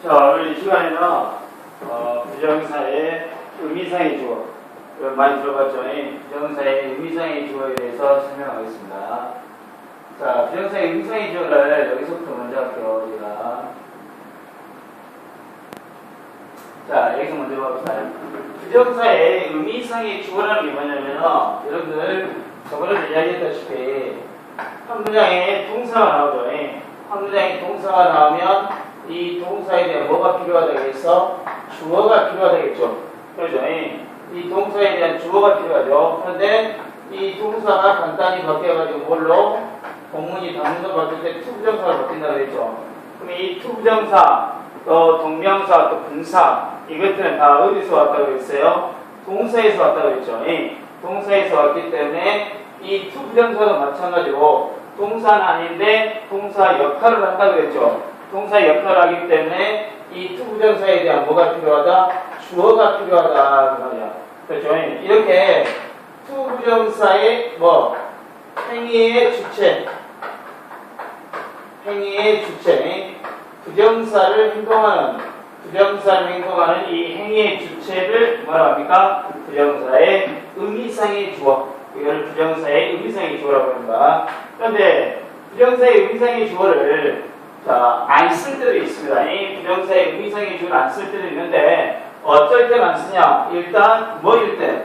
자, 오늘 이 시간에는 어, 부정사의 의미상의 주어 이거 많이 들어봤죠? 이 부정사의 의미상의 주어에 대해서 설명하겠습니다. 자, 부정사의 의미상의 주어를 여기서부터 먼저 할게요. 우리가 자, 여기서 먼저 봐봅시다. 부정사의 의미상의 주어라는 게 뭐냐면은 여러분들 저번에도 이야기했다시피 한 문장에 동사가 나오죠. 예. 한 문장에 동사가 나오면 이 동사에 대한 뭐가 필요하다겠어? 주어가 필요하다겠죠. 그렇죠. 예. 이 동사에 대한 주어가 필요하죠. 그런데 이 동사가 간단히 바뀌어가지고 뭘로? 본문이 단문으로 바뀔 때 투부정사로 바뀐다고 했죠. 그럼 이 투부정사, 또 동명사, 또 분사 이것들은 다 어디서 왔다고 했어요? 동사에서 왔다고 했죠. 예. 동사에서 왔기 때문에 이 투부정사도 마찬가지로 동사는 아닌데 동사 역할을 한다고 했죠. 동사 역할을 하기 때문에 이 투부정사에 대한 뭐가 필요하다? 주어가 필요하다 그 말이야. 그렇죠? 이렇게 투부정사의 뭐 행위의 주체 행위의 주체 부정사를 행동하는 부정사를 행동하는 이 행위의 주체를 뭐라 합니까? 부정사의 의미상의 주어 이걸 부정사의 의미상의 주어라고 합니다. 그런데 부정사의 의미상의 주어를 자, 안 쓸 때도 있습니다. 이 부정사의 의미상의 주어를 안쓸 때도 있는데 어쩔 때만 쓰냐? 일단 뭐일 때?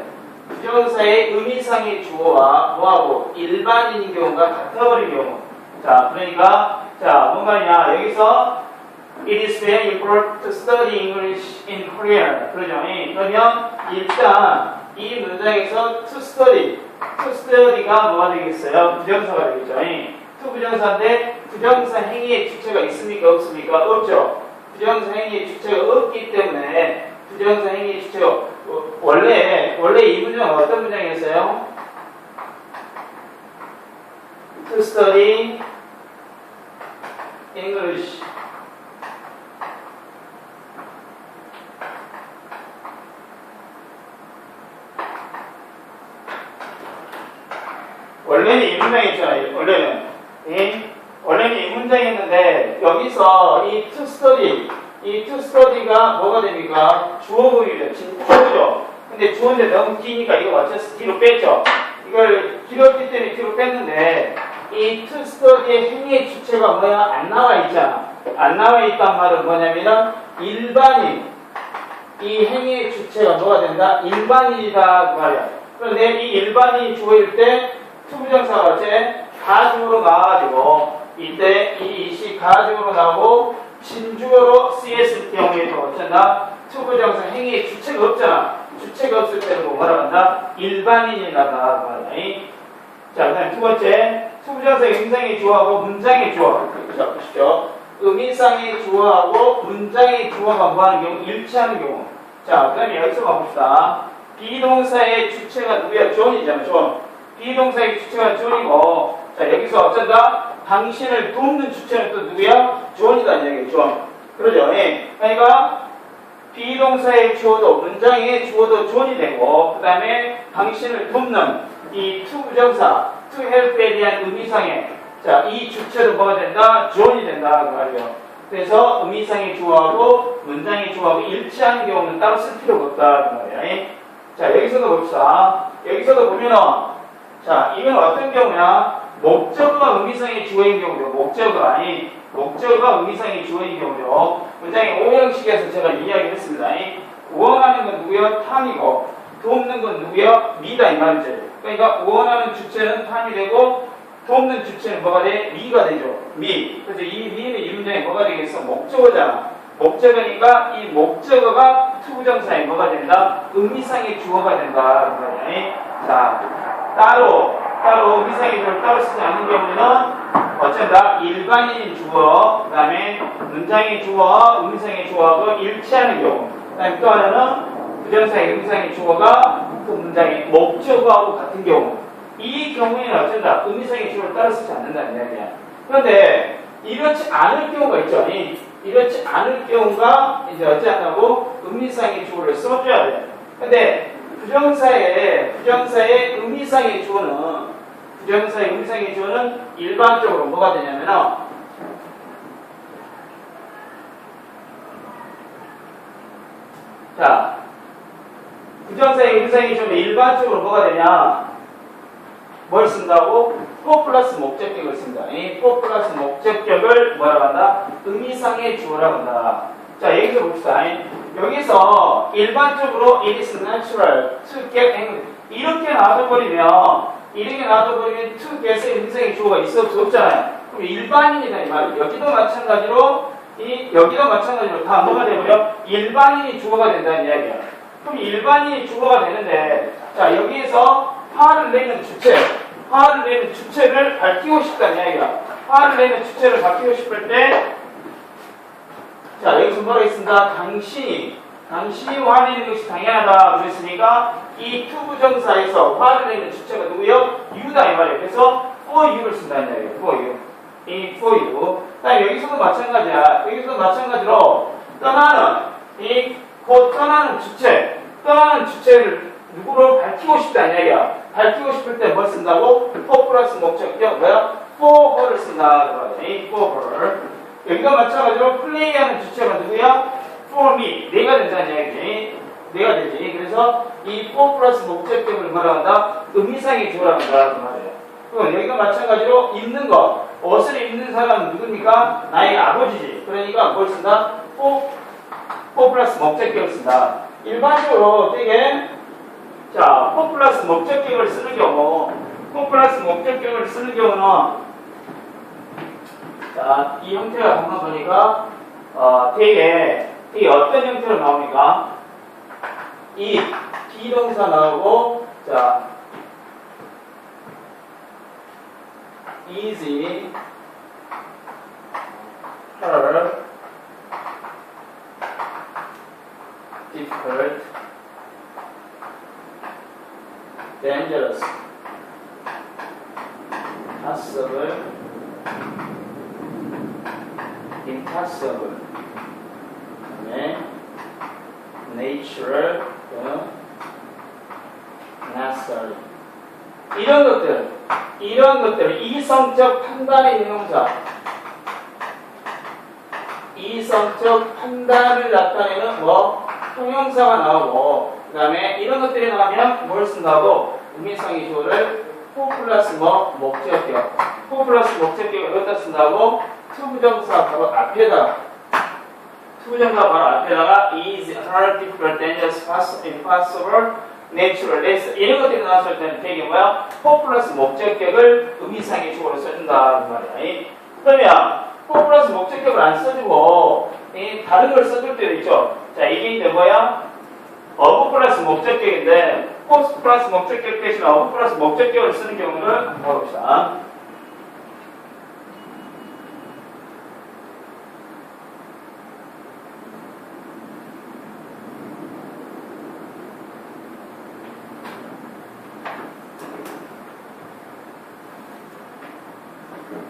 부정사의 의미상의 주어와 뭐하고 일반인인 경우가 같아버린 경우. 자, 그러니까 자, 뭔 말이냐? 여기서 It is very important to study English in Korea. 그러죠? 예, 그러면 일단 이 문장에서 to study, to study가 뭐가 되겠어요? 부정사가 되겠죠? 예. to 부정사인데 부정사 행위의 주체가 있습니까? 없습니까? 없죠. 부정사 행위의 주체가 없기 때문에 부정사 행위의 주체가 어, 원래 원래 이 문장은 어떤 문장이었어요? To study English. 원래는 이 문장이었잖아요. 원래는. 이, 원래는 이 문장이었는데, 여기서 이 to study, 이 to study가 뭐가 됩니까? 주어보이죠. 주어죠. 근데 주어인데 너무 기니까 이거 맞춰서 뒤로 뺐죠. 이걸 길었기 때문에 뒤로 뺐는데, 이 to study의 행위의 주체가 뭐야? 안 나와 있잖아. 안 나와 있단 말은 뭐냐면은, 일반인, 이 행위의 주체가 뭐가 된다? 일반인이다. 그 말이야. 그런데 이 일반인이 주어일 때, 투부정사가 어째 가중으로 나와가지고 이때 이 이시 가중으로 나오고 진주어로 쓰였을 경우에도 어쩐다 투부정사 행위의 주체가 없잖아. 주체가 없을 때는 뭐라 한다? 일반인이라다 자 그 다음 두 번째 투부정사 의미상의 주어하고 문장의 주어. 자 보시죠 의미상의 주어하고 문장의 주어가 뭐하는 경우 일치하는 경우. 자 그 다음에 여기서 봐봅시다. 비동사의 주체가 누구야? 존이잖아 존. 비동사의 주체가 존이고. 자 여기서 어쩐다? 당신을 돕는 주체는 또 누구야? 존이다 얘기 존 그러죠? 예. 그러니까 비동사의 주어도 문장의 주어도 존이 되고 그 다음에 당신을 돕는 이 투부정사 to help에 대한 의미상의 자이 주체도 뭐가 된다? 존이 된다 그 말이에요 그래서 의미상의 주어하고 문장의 주어하고 일치하는 경우는 따로 쓸 필요가 없다 그 말이에요 예. 자 여기서도 봅시다 여기서도 보면은 자, 이건 어떤 경우냐? 목적어가 의미상의 주어인 경우죠. 목적어가 아닌 목적어가 의미상의 주어인 경우죠. 문장의 오형식에서 제가 이야기를 했습니다. 원하는 건 누구요? 탐이고 돕는 건 누구요? 미다 이 말이죠. 그러니까 원하는 주체는 탐이 되고 돕는 주체는 뭐가 돼? 미가 되죠. 미. 그래서 이 미는 이 문장에 뭐가 되겠어? 목적어잖아. 목적어니까 이 목적어가 투부정사에 뭐가 된다? 의미상의 주어가 된다. 자, 따로 따로 미상의주어를 따로 쓰지 않는 경우는 어쩐다 일반인 주어 그 다음에 문장의 주어 음성의 주어하고 일치하는 경우. 그 다음에 또 하나는 부정사의 음성의 주어가 그 문장의 목적어하고 같은 경우. 이 경우에는 어쩐다 음성의 주어를 따로 쓰지 않는다는 이야기야. 그런데 이렇지 않을 경우가 있죠 이렇지 않을 경우가 이제 어찌한다고 음미상의 주어를 써줘야 돼. 근데 부정사의 부정사의 의미상의 주어는 부정사의 의미상의 주어는 일반적으로 뭐가 되냐면은 자, 부정사의 음성이 좀 일반적으로 뭐가 되냐? 뭘 쓴다고? 포 플러스 목적격을 쓴다. 이포 플러스 목적격을 뭐라고 한다? 의미상의 주어라고 한다. 자, 여기서 봅시다. 여기서 일반적으로 it is natural to get angry. 이렇게 놔둬버리면, 이렇게 놔둬버리면 get의 음성의 주어가 있어 없잖아요. 그럼 일반인이다 이 말이에요. 여기도 마찬가지로 이 여기도 마찬가지로 다 뭐가 되고요? 일반인이 주어가 된다는 이야기야. 그럼 일반인이 주어가 되는데 자 여기에서 화를 내는 주체, 화를 내는 주체를 밝히고 싶다는 이야기야. 화를 내는 주체를 밝히고 싶을 때 자, 여기서 뭐라고 했습니다. 당신이, 당신이 화를 내는 것이 당연하다. 그랬으니까 이 투부정사에서 화를 내는 주체가 누구요? 유다 이 말이에요. 그래서 for you를 쓴다는 이야기예요. for you. 이 for you. 그 여기서도 마찬가지야. 여기서도 마찬가지로 떠나는, 이 곧 떠나는 주체, 떠나는 주체를 누구로 밝히고 싶다는 이야기야. 밝히고 싶을 때 뭘 쓴다고? for 플러스 목적격, 뭐야? for her를 쓴다. 이 for her. 여기가 마찬가지로 플레이하는 주체가 누구야? Me. 내가 된다는 이야기지. 내가 되지. 그래서 이 for 플러스 목적격을 뭐라 한다? 의미상의 주어라 한다. 그 말이에요. 그럼 여기가 마찬가지로 입는 것. 옷을 입는 사람은 누굽니까? 나의 아버지지. 그러니까 뭘 쓴다? for, for 플러스 목적격을 쓴다. 일반적으로 되게 자, for 플러스 목적격을 쓰는 경우 for 플러스 목적격을 쓰는 경우는 자, 이 형태가 한번 보니까 어, 되게 이 어떤 형태로 나옵니까? 이 비동사 나오고 자 easy her difficult dangerous possible impossible 네. natural 그 necessary 이런 것들 이런 것들 이성적 판단의 형용사. 이성적 판단을 나타내는 뭐? 형용사가 나오고 그 다음에 이런 것들이 나오면 뭘 쓴다고? 의미상의 주어를 포 플러스 뭐? 목적격. 포 플러스 목적격을 어디다 쓴다고? 투부정사 바로 앞에다 투부정사 바로 앞에다가 is hard, difficult, dangerous, possible, impossible, natural, less 이런 것들이 나왔을 때는 되게 뭐야? 포 플러스 목적격을 의미상의 주어로 써준다 그 말이야. 그러면 포 플러스 목적격을 안 써주고 이 다른 걸 써줄 때도 있죠. 자 이게 이제 뭐야? 어브 플러스 목적격인데 포스 플러스 목적격 대신 어브 플러스 목적격을 쓰는 경우는 봅시다.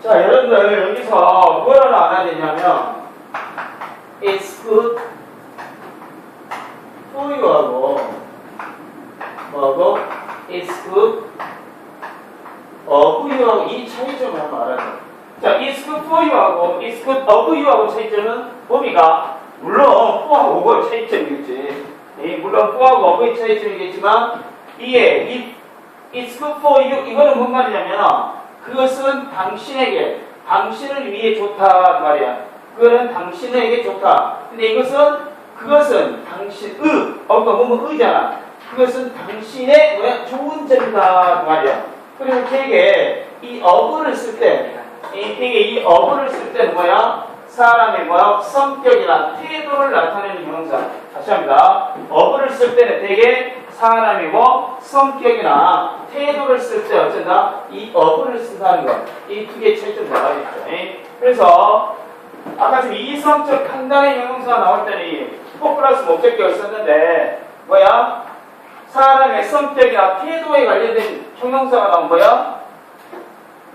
자, 여러분들 여기서 뭐를 알아야 되냐면 It's good for you하고 뭐고 It's good of you하고 이 차이점을 한번 알아야 돼. 자, It's good for you하고 It's good of you하고 차이점은 범위가 물론 for하고 of의 차이점이겠지. 이 물론 for하고 of의 차이점이겠지만 이게 이 It's good for you 이거는 뭔 말이냐면 그것은 당신에게 당신을 위해 좋다 말이야. 그거는 당신에게 좋다. 근데 이것은 그것은 당신의 어가 뭐뭐 의잖아. 그것은 당신의 뭐야 좋은 점이다 말이야. 그리고 되게 이 어부를 쓸 때, 이 되게 이 어부를 쓸 때는 뭐야? 사람의 뭐야 성격이나 태도를 나타내는 형용사. 다시 합니다. 어부를 쓸 때는 되게 사람이 뭐 성격이나 태도를 쓸 때 어쩐다? 이 어부를 쓴다는 것. 이 두 개의 차이점 나와 있죠. 그래서 아까 지금 이성적 판단의 형용사가 나올 때는 이포 플러스 목적격을 썼는데 뭐야? 사람의 성격이나 태도에 관련된 형용사가 나온 거야?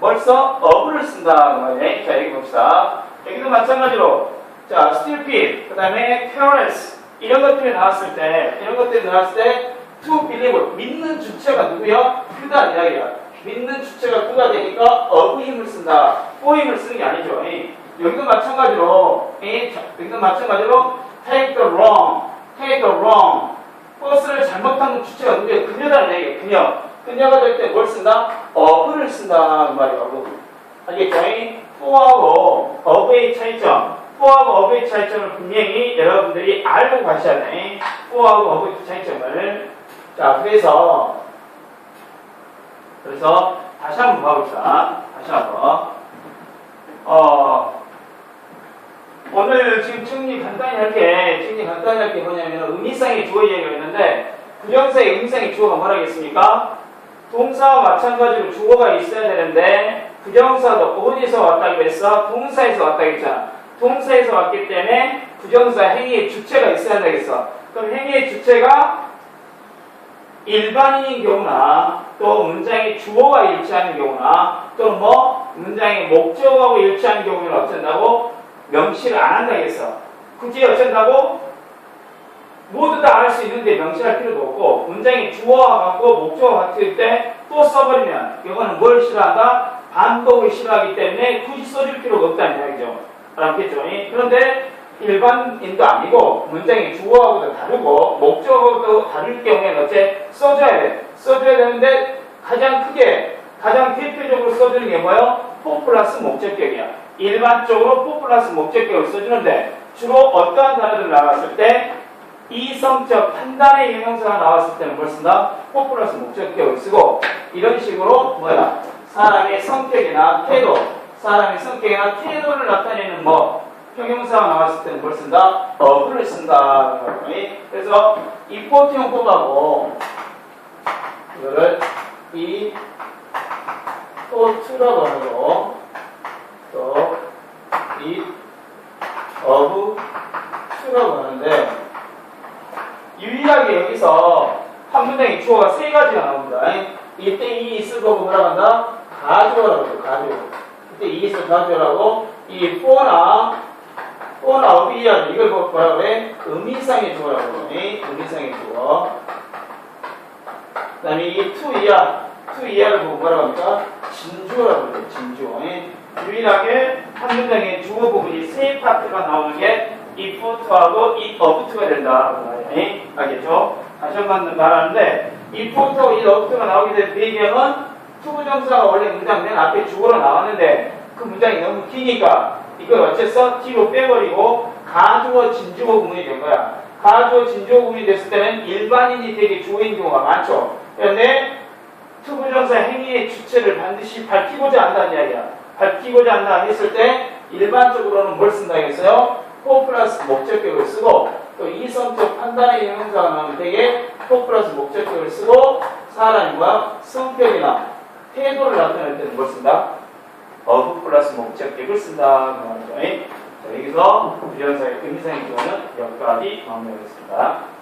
벌써 어부를 쓴다. 그 말이에요. 자, 여기 봅시다. 여기도 마찬가지로 자, stupid, 그 다음에 careless 이런 것들이 나왔을 때 이런 것들이 나왔을 때 to believe 믿는 주체가 누구야? 그다 이야기야. 믿는 주체가 그가 되니까 of 힘을 쓴다. for 힘을 쓰는 게 아니죠. 이, 여기도 마찬가지로 이, 자, 여기도 마찬가지로 take the wrong, made the wrong. 버스를 잘못한 주체가 누구예요? 그녀라는 얘기예요. 그녀. 그녀가 될 때 뭘 쓴다? of를 쓴다. 그 말이라고. 알겠죠? for하고 of의 차이점. for하고 of의 차이점을 분명히 여러분들이 알고 가셔야 돼. for하고 of의 차이점을. 자, 그래서, 그래서 다시 한번 봐볼까? 다시 한번. 어, 오늘 지금 정리 간단히 할게, 정리 간단히 할게 뭐냐면 의미상의 주어 얘기가 있는데, 부정사의 의미상의 주어가 뭐라겠습니까? 동사와 마찬가지로 주어가 있어야 되는데, 부정사도 어디서 왔다고 했어? 동사에서 왔다고 했잖아. 동사에서 왔기 때문에 부정사 행위의 주체가 있어야 된다겠어. 그럼 행위의 주체가 일반인인 경우나 또 문장의 주어가 일치하는 경우나 또는 뭐 문장의 목적하고 일치하는 경우는 어쩐다고 명시를 안 한다겠어. 굳이 어쩐다고 모두 다 알 수 있는데 명시할 필요도 없고 문장의 주어와 같고 목적과 같을 때 또 써버리면 이거는 뭘 싫어한다? 반복을 싫어하기 때문에 굳이 써줄 필요가 없다는 이야기죠. 알았겠죠? 그런데 일반인도 아니고 문장의 주어하고도 다르고 목적하고도 다를 경우에는 어째 써줘야 돼. 써줘야 되는데 가장 크게 가장 대표적으로 써주는 게 뭐예요? 포 플러스 목적격이야. 일반적으로 포 플러스 목적격을 써주는데 주로 어떠한 단어들 나왔을 때 이성적 판단의 형용사가 나왔을 때는 뭘 쓴다? 포 플러스 목적격을 쓰고 이런 식으로 뭐야? 사람의 성격이나 태도, 사람의 성격이나 태도를 나타내는 뭐 형용사가 나왔을 때는 뭘 쓴다? 어부를 쓴다. 그래서 이 포트형 뽑아고 이거를 이 포트라고 하고 또이 어부 투라고 하는데 유일하게 여기서 한 문장의 주어가 세 가지가 나옵니다. 이때 이 있을 거고 뭐라고 한다? 해요. 가주어. 이때 이 있을 가주어라고 이 for나 for나 어비야 이걸 뭐- 뭐라 그래? 의미상의 주어라고 그러니 의미상의 주어. 그 다음에 이 to 이하 to 이하를 보고 뭐라고 합니까? 진주어라고 그래요. 진주어. 유일하게 한 문장의 주어 부분이 세 파트가 나오는 게이 포트하고 이 어부트가 된다. 네, 알겠죠? 다시 한번 말하는데 이 포트하고 이 어부트가 나오게 된 배경은 투부정사가 원래 문장 맨 앞에 주어로 나왔는데 그 문장이 너무 기니까 이걸 어째서 뒤로 빼버리고 가주어 진주어 구문이 된 거야. 가주어 진주어 구문이 됐을 때는 일반인이 되게 주어인 경우가 많죠. 그런데 투부정사 행위의 주체를 반드시 밝히고자 한다는 이야기야. 밝히고자 한다 했을 때 일반적으로는 뭘 쓴다 했어요? 포 플러스 목적격을 쓰고 또 이성적 판단의 나오면 되게 포 플러스 목적격을 쓰고 사람과 성격이나 태도를 나타낼 때는 뭘 쓴다? 어부 플러스 목적격을 쓴다. 그 말이죠. 자, 여기서 부정사의 의미상의 경우는 여기까지 마무리하겠습니다.